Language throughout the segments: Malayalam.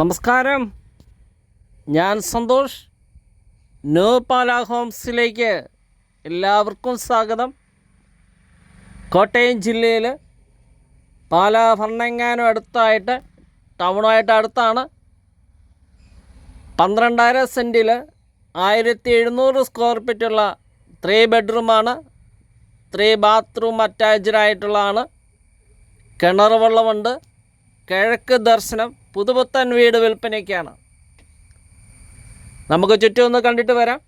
നമസ്കാരം. ഞാൻ സന്തോഷ്. നോ പാല ഹോംസിലേക്ക് എല്ലാവർക്കും സ്വാഗതം. കോട്ടയം ജില്ലയിൽ പാല ഭരണങ്ങാനും അടുത്തായിട്ട് ടൗണുമായിട്ട് അടുത്താണ്. പന്ത്രണ്ടായിരം സെന്റിൽ ആയിരത്തി എഴുന്നൂറ് സ്ക്വയർ ഫീറ്റുള്ള ത്രീ ബെഡ്റൂമാണ്. ത്രീ ബാത്റൂം അറ്റാച്ച്ഡ് ആയിട്ടുള്ളതാണ്. കിണർ വെള്ളമുണ്ട്. കിഴക്ക് ദർശനം. പുതുപുത്തൻ വീട് വിൽപ്പനയ്ക്കാണ്. നമുക്ക് ചുറ്റും ഒന്ന് കണ്ടിട്ട് വരാം.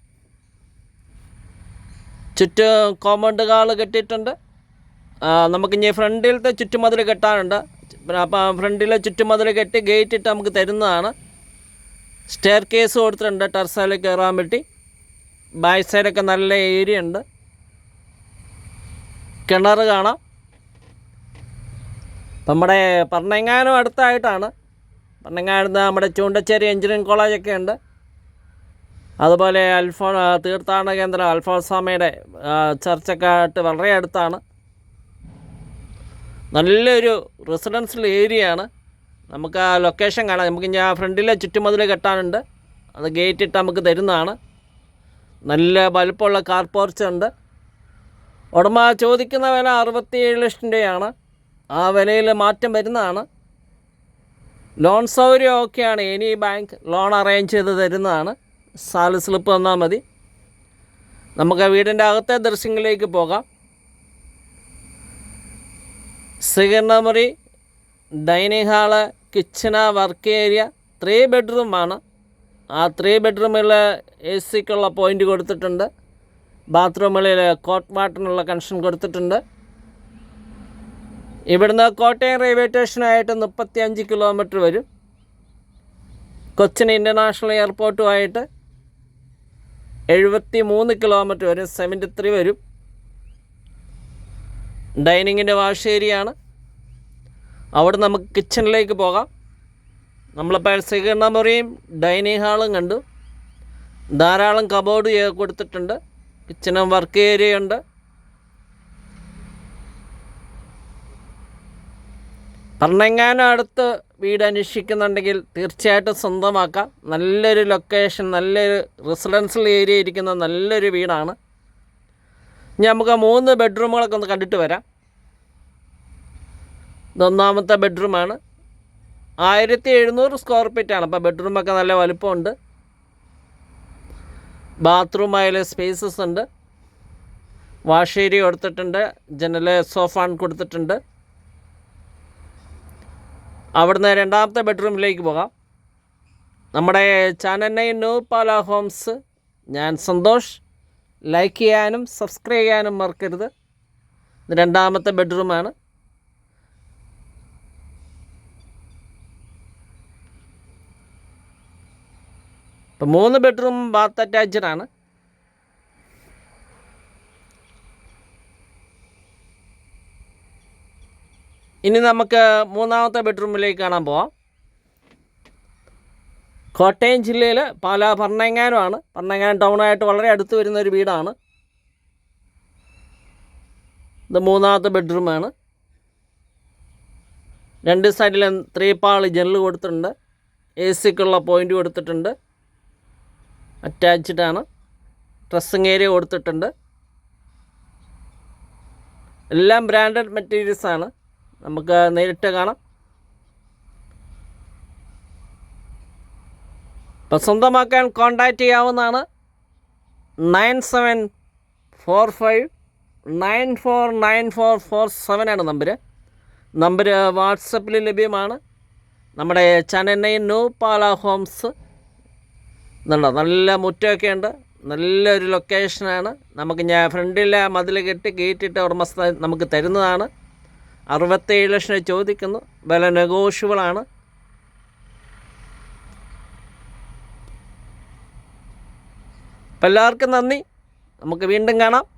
ചുറ്റും കോമ്പൗണ്ട് കാൾ കെട്ടിയിട്ടുണ്ട്. നമുക്ക് ഇനി ഫ്രണ്ടിലത്തെ ചുറ്റുമതിൽ കെട്ടാനുണ്ട്. അപ്പം ഫ്രണ്ടിലെ ചുറ്റുമതിൽ കെട്ടി ഗേറ്റ് ഇട്ട് നമുക്ക് തരുന്നതാണ്. സ്റ്റെയർ കേസ് കൊടുത്തിട്ടുണ്ട് ടെറസയിൽ കയറാൻ പറ്റി ബാക്ക് സൈഡൊക്കെ നല്ല ഏരിയ ഉണ്ട്. കിണർ കാണാം. നമ്മുടെ പറഞ്ഞെങ്ങാനും അടുത്തായിട്ടാണ്. പറഞ്ഞെങ്ങാനും നമ്മുടെ ചൂണ്ടച്ചേരി എഞ്ചിനീയറിംഗ് കോളേജൊക്കെ ഉണ്ട്. അതുപോലെ അൽഫോ തീർത്ഥാടന കേന്ദ്രം അൽഫോൻസാമയുടെ ആ, ചർച്ചൊക്കെ ആയിട്ട് വളരെ അടുത്താണ്. നല്ലൊരു റെസിഡൻഷ്യൽ ഏരിയ ആണ് നമുക്ക് ആ ലൊക്കേഷൻ കാണാം. നമുക്ക് ഞാൻ ഫ്രണ്ടിലെ ചുറ്റുമതിൽ കെട്ടാനുണ്ട്. അത് ഗേറ്റ് ഇട്ട് നമുക്ക് തരുന്നതാണ്. നല്ല വലുപ്പമുള്ള കാർ പോർച്ച് ഉണ്ട്. ഉടമ ചോദിക്കുന്ന വില അറുപത്തിയേഴ് ലക്ഷം രൂപയാണ്. ആ വിലയിൽ മാറ്റം വരുന്നതാണ്. ലോൺ സൗകര്യം ഓക്കെയാണ് എനി ബാങ്ക് ലോൺ അറേഞ്ച് ചെയ്ത് തരുന്നതാണ്. സാല സ്ലിപ്പ് തന്നാൽ മതി. നമുക്ക് വീടിന്റെ അകത്തെ ദൃശ്യങ്ങളിലേക്ക് പോകാം. സ്വീകരണമുറി dining hall kitchen work area three ബെഡ്റൂമാണ് ആ ത്രീ ബെഡ്റൂമിൽ എ സിക്കുള്ള പോയിന്റ് കൊടുത്തിട്ടുണ്ട്. ബാത്റൂമുകളിൽ കോട്ട് വാട്ടറിനുള്ള കണക്ഷൻ കൊടുത്തിട്ടുണ്ട്. ഇവിടുന്ന് കോട്ടയം റെയിൽവേ സ്റ്റേഷനായിട്ട് മുപ്പത്തി അഞ്ച് കിലോമീറ്റർ വരും. കൊച്ചിൻ ഇന്റർനാഷണൽ എയർപോർട്ടുമായിട്ട് എഴുപത്തി മൂന്ന് കിലോമീറ്റർ വരും. സെവന്റി ത്രീ വരും. ഡൈനിങ്ങിന്റെ വാഷ് ഏരിയയാണ്. അവിടെ നമുക്ക് കിച്ചണിലേക്ക് പോകാം. നമ്മളിപ്പോൾ സ്വീകരണ മുറിയും ഡൈനിങ് ഹാളും കണ്ടു. ധാരാളം കബോർഡ് കൊടുത്തിട്ടുണ്ട്. കിച്ചണും വർക്ക് ഏരിയ പറഞ്ഞെങ്ങാനും അടുത്ത് വീട് അന്വേഷിക്കുന്നുണ്ടെങ്കിൽ തീർച്ചയായിട്ടും സ്വന്തമാക്കാം. നല്ലൊരു ലൊക്കേഷൻ നല്ലൊരു റെസിഡൻഷ്യൽ ഏരിയ ഇരിക്കുന്ന നല്ലൊരു വീടാണ്. ഇനി നമുക്ക് മൂന്ന് ബെഡ്റൂമുകളൊക്കെ ഒന്ന് കണ്ടിട്ട് വരാം. ഇതൊന്നാമത്തെ ബെഡ്റൂമാണ് ആയിരത്തി എഴുന്നൂറ് സ്ക്വയർ ഫീറ്റാണ് അപ്പോൾ ബെഡ്റൂമൊക്കെ നല്ല വലുപ്പമുണ്ട്. ബാത്റൂം ആയാലും സ്പേസസ് ഉണ്ട്. വാഷ് ഏരിയ കൊടുത്തിട്ടുണ്ട്. ജനൽ സോഫാൺ കൊടുത്തിട്ടുണ്ട്. അവിടുന്ന് രണ്ടാമത്തെ ബെഡ്റൂമിലേക്ക് പോകാം. നമ്മുടെ ചാനൽ ന്യൂ പാല ഹോംസ്. ഞാൻ സന്തോഷ്. ലൈക്ക് ചെയ്യാനും സബ്സ്ക്രൈബ് ചെയ്യാനും മറക്കരുത്. രണ്ടാമത്തെ ബെഡ്റൂമാണ്. ഇപ്പം മൂന്ന് ബെഡ്റൂം ബാത്ത് അറ്റാച്ച്ഡ് ആണ്. ഇനി നമുക്ക് മൂന്നാമത്തെ ബെഡ്റൂമിലേക്ക് കാണാൻ പോവാം. കോട്ടയം ജില്ലയിൽ പാലാ ഭരണങ്ങാനമാണ് ഭരണങ്ങാനം ടൗണായിട്ട് വളരെ അടുത്ത് വരുന്ന ഒരു വീടാണ്. ഇത് മൂന്നാമത്തെ ബെഡ്റൂമാണ് രണ്ട് സൈഡിലും ത്രീ പാളി ജനൽ കൊടുത്തിട്ടുണ്ട്. എ സിക്കുള്ള പോയിന്റ് കൊടുത്തിട്ടുണ്ട്. അറ്റാച്ച്ഡാണ് ഡ്രസ്സിങ് ഏരിയ കൊടുത്തിട്ടുണ്ട്. എല്ലാം ബ്രാൻഡഡ് മെറ്റീരിയൽസാണ് നമുക്ക് നേരിട്ട് കാണാം. ഇപ്പം സ്വന്തമാക്കാൻ കോണ്ടാക്റ്റ് ചെയ്യാവുന്നതാണ് nine seven four five nine four nine four four seven ആണ് നമ്പർ നമ്പർ വാട്സപ്പിൽ ലഭ്യമാണ്. നമ്മുടെ ചാനൽ ന്യൂ പാല ഹോംസ് എന്നുണ്ടോ നല്ല മുറ്റമൊക്കെ ഉണ്ട്. നല്ലൊരു ലൊക്കേഷനാണ് നമുക്ക് ഞാൻ ഫ്രണ്ടിലെ മതിൽ കെട്ടി ഗേറ്റിട്ട് ഉടമസ്ഥ നമുക്ക് തരുന്നതാണ്. അറുപത്തേഴ് ലക്ഷം ചോദിക്കുന്നു. വില നെഗോഷ്യബിളാണ്. എല്ലാവർക്കും നന്ദി. നമുക്ക് വീണ്ടും കാണാം.